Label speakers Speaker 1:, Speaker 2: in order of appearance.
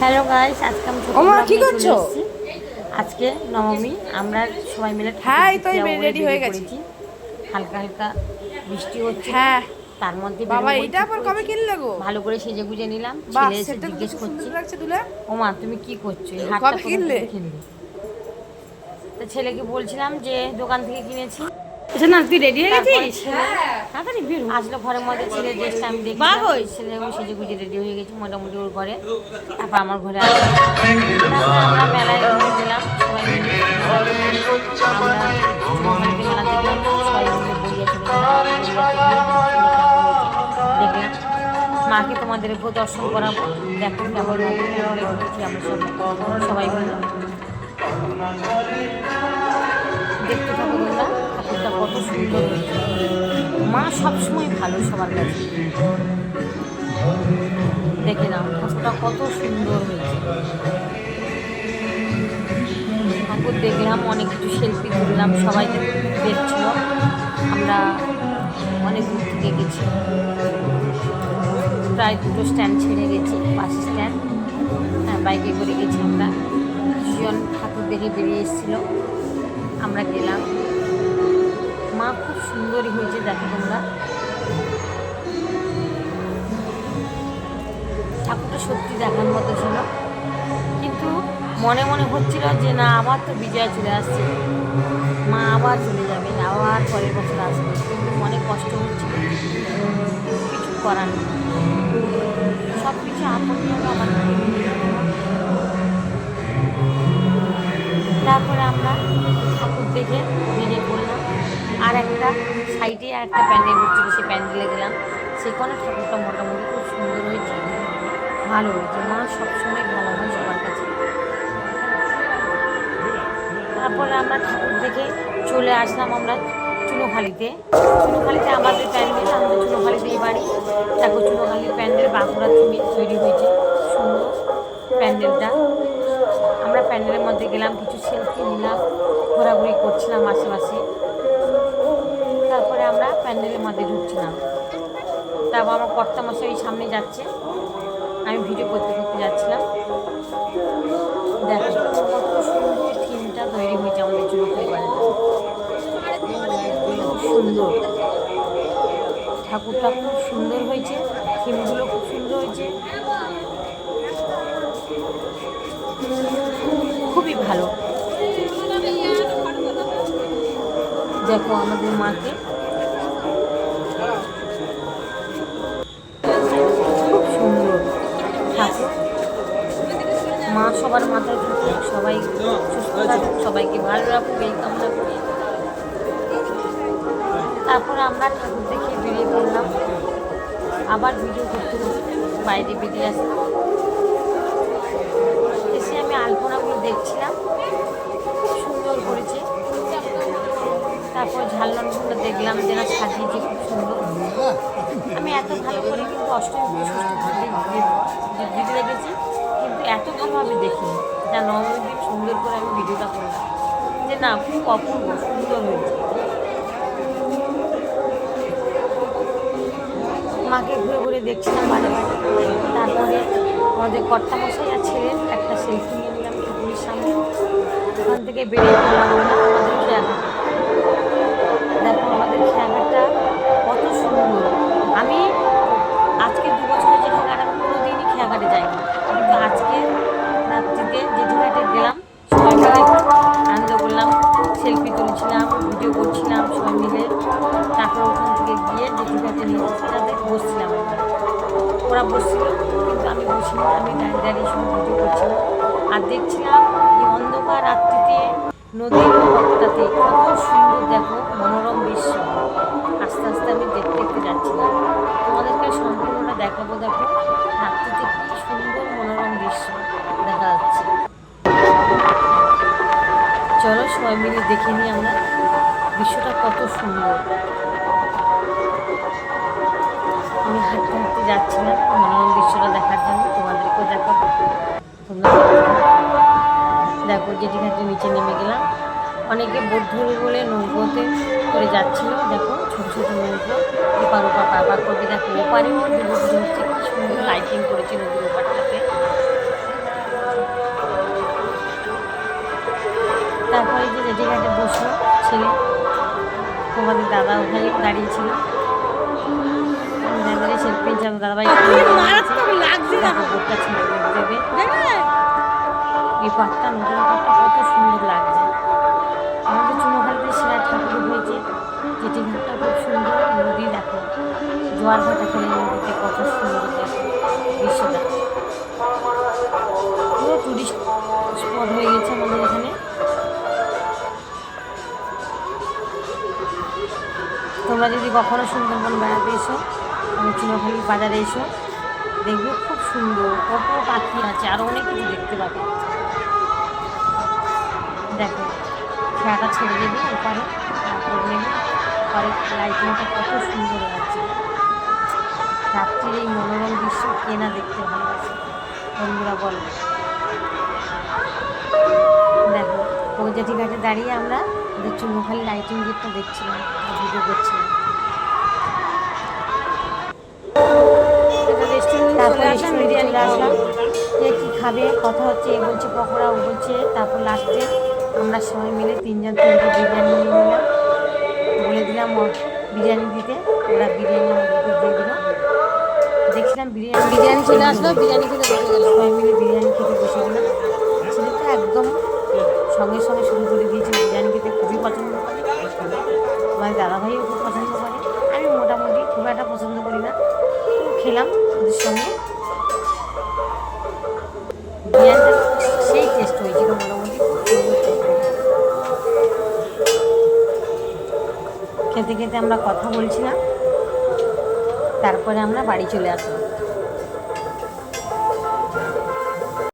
Speaker 1: Hello guys আজকে আমি ছোট
Speaker 2: ওমা, কি করছ?
Speaker 1: আজকে নবমী আমরা সবাই মিলে
Speaker 2: হ্যাঁ, তো
Speaker 1: যাব
Speaker 2: হয়ে গেছি।
Speaker 1: হালকা হালকা বৃষ্টি হচ্ছে।
Speaker 2: হ্যাঁ।
Speaker 1: তার মধ্যে
Speaker 2: বাবা এটা আবার কবে। কিনলে গো?
Speaker 1: ভালো করে সেজে গুজে নিলাম। ছেলে এসে জিজ্ঞেস করছে
Speaker 2: লাগছে দুলা
Speaker 1: ওমা তুমি কি করছ? কোথা
Speaker 2: কিনলে?
Speaker 1: কিনলে? তো ছেলেকে বলছিলাম যে দোকান থেকে কিনেছি। আচ্ছা না তুই রেডি হয়ে গেছিস? তাড়াতাড়ি বের হ। আসলো ঘরের মধ্যে ছেলে ড্রেসটা আমি দেখি ছেলে ওই সেজে গুজে রেডি হয়ে গেছি মোটামুটি ওর ঘরে। তারপর আমার ঘরে আমরা মেলায় গেলাম। সবাই মিলে। সবাই দেখলাম। মাকে তোমাদের উপর দর্শন করাবো। দেখো কেমন আমরা সবাই। সবাই মিলে দেখতে থাকো তোমরা। সবসময় ভালো সবার কাছে। দেখে নাও, ঠাকুরটা কত সুন্দর হয়েছে। ঠাকুর দেখলাম, অনেক কিছু সেলফি তুললাম সবাই দেখছিল। আমরা অনেক দূর থেকে গেছি। প্রায় দুটো স্ট্যান্ড ছেড়ে গেছি, বাস স্ট্যান্ড হ্যাঁ বাইকে করে গেছি আমরা। দুজন ঠাকুর দেখে বেরিয়ে এসেছিল। আমরা গেলাম। মা খুব সুন্দরই হয়েছে, দেখো তোমরা। ঠাকুরটা সত্যি দেখার মতো ছিল। কিন্তু মনে মনে হচ্ছিল যে, না, আবার তো বিজয়া চলে আসছে। মা আবার চলে যাবে, আবার পরের বছর আসবে। কিন্তু অনেক কষ্ট হচ্ছিল। কিছু করার নেই। সব কিছু আপন আমার আর একটা প্যান্ডেল হচ্ছিল সেই প্যান্ডেলে গেলাম। সেখানে ঠাকুরটা মোটামুটি খুব সুন্দর হয়েছে, ভালো হয়েছে। মা সবসময় ভালো হয় সবার কাছে। তারপরে আমরা ঠাকুর দেখে চলে আসলাম আমরা চুনোখালিতে। চুনোখালিতে আমাদের প্যান্ডেল আমাদের চুনোখালিতেই বাড়ি। দেখো চুনোখালির প্যান্ডেল বাঁকুড়া তুমি তৈরি হয়েছে। সুন্দর প্যান্ডেলটা। আমরা প্যান্ডেলের মধ্যে গেলাম, কিছু সেলফি নিলাম, ঘোরাঘুরি করছিলাম আশেপাশে। আমরা প্যান্ডেলের মধ্যে ঢুকছিলাম। তারপর আমার কর্তা মশাই সামনে যাচ্ছে। আমি ভিডিও করতে করতে যাচ্ছিলাম। দেখো সুন্দর থিমটা তৈরি হয়েছে আমাদের জন্য খুব সুন্দর। ঠাকুরটা খুব সুন্দর হয়েছে। থিমগুলো খুব সুন্দর হয়েছে। খুবই ভালো। দেখো আমাদের মাকে সবার মাথায় সবাই সুস্থ থাকুক, সবাইকে ভালো রাখুক, এই কামনা করি। তারপরে আমরা ঠাকুর দেখে বেরিয়ে পড়লাম। আবার ভিডিও করতে বাইরে বেরিয়ে আসলাম। এসে আমি আলপনাগুলো দেখছিলাম, সুন্দর করেছে। তারপর ঝালনাগুলো দেখলাম, যেন সাজিয়েছে খুব সুন্দর। আমি এত ভালো করে কিন্তু অষ্টমী নবমীর দিন সুন্দর করে আমি ভিডিওটা করলাম। যে না, খুব অপূর্ব, সুন্দর হয়েছে। মাকে ঘুরে ঘুরে দেখছিলাম বারে তারপরে আমাদের কর্তামশাই আর ছেলের একটা সেলফি নিয়ে নিলাম পুকুরের সামনে। ওখান থেকে বেরিয়ে জেঠিঘাটে নিচেটাতে বসছিলাম ওরা বসছিল কিন্তু আমি বসিনি আমি দাঁড়িয়ে দাঁড়িয়ে শুধু ভিডিও করছিলাম। আর দেখছিলাম এই অন্ধকার রাত্রিতে নদীর পথটাতে কত সুন্দর দেখো, মনোরম দৃশ্য। আস্তে আস্তে আমি দেখতে দেখতে যাচ্ছিলাম। তোমাদেরকে সম্পূর্ণটা দেখাবো দেখো, রাত্রিতে কি সুন্দর মনোরম দৃশ্য দেখা যাচ্ছে। চলো সবাই মিলে দেখে নিই আমরা দৃশ্যটা কত সুন্দর। আমি হাঁটতে হাঁটতে যাচ্ছিলাম মনোরম দৃশ্যটা দেখার জন্য তোমাদেরকেও দেখো। তোমরা দেখো যেটি ঘাটে নিচে নেমে গেলাম। অনেকে বোট ধরে বলে নৌকোতে করে যাচ্ছিল। দেখো ছোটো ছোটো নৌকো ওপার ওপার পার করবে। দেখো ওপারে দুর্গা পুজো হচ্ছে কি সুন্দর লাইটিং করেছে নদীর ওপারটাতে। তারপরে যে ঘাটে বসল ছেলে, তোমাদের দাদা ওখানে দাঁড়িয়েছিল সেলফি যাব দাদাভাই এই পাটটা নতুন পাটটা কত সুন্দর লাগছে। আমাদের চুনোখালিতে সেরা ঠাকুর হয়েছে। যেটি ঘাটটা খুব সুন্দর নদী দেখো। জোয়ার ভাটা ফেলে নদীতে কত সুন্দর দেখো। দৃশ্যটা। পুরো টুরিস্ট স্পট হয়ে গেছে আমাদের এখানে। তোমরা যদি কখনো সুন্দরবন বেড়াতে এসো চুনোখালি বাজারে এসো। দেখবে খুব সুন্দর, কত পাখি আছে আরও অনেক কিছু দেখতে পাবে। দেখো খেয়াটা ছেড়ে দেবে ওপারে তারপর নেবে। লাইটিংটা কত সুন্দর লাগছে। রাত্রির এই মনোরম দৃশ্য কে না দেখতে ভালোবাসে? বন্ধুরা, বলো। দেখো কৌজাটি ঘাটে দাঁড়িয়ে আমরা চুনোখালি লাইটিং গেটটা দেখছিলাম ভিডিও করছিলাম। খাবে কথা হচ্ছে এ বলছে পকোড়া ও বলছে তারপর লাস্টে আমরা সবাই মিলে তিনজন তিনটে বিরিয়ানি নিয়ে নিলাম। বলে দিলাম ও বিরিয়ানি দিতে ওরা বিরিয়ানি আমাদেরকে দিয়ে দিল। দেখছিলাম বিরিয়ানি
Speaker 2: বিরিয়ানি চলে আসলো বিরিয়ানি খেতে বসে গেল।
Speaker 1: সবাই মিলে বিরিয়ানি খেতে বসে গেলাম ছেলেটা একদম সঙ্গে সঙ্গে শুরু করে দিয়েছে বিরিয়ানি খেতে খুবই পছন্দ করে। আমার দাদাভাইও খুব পছন্দ করে। আমি মোটামুটি খুব একটা পছন্দ করি না। খেলাম ওদের সঙ্গে। সেই। খেতে খেতে আমরা কথা বলছিলাম তারপরে আমরা বাড়ি চলে আসলাম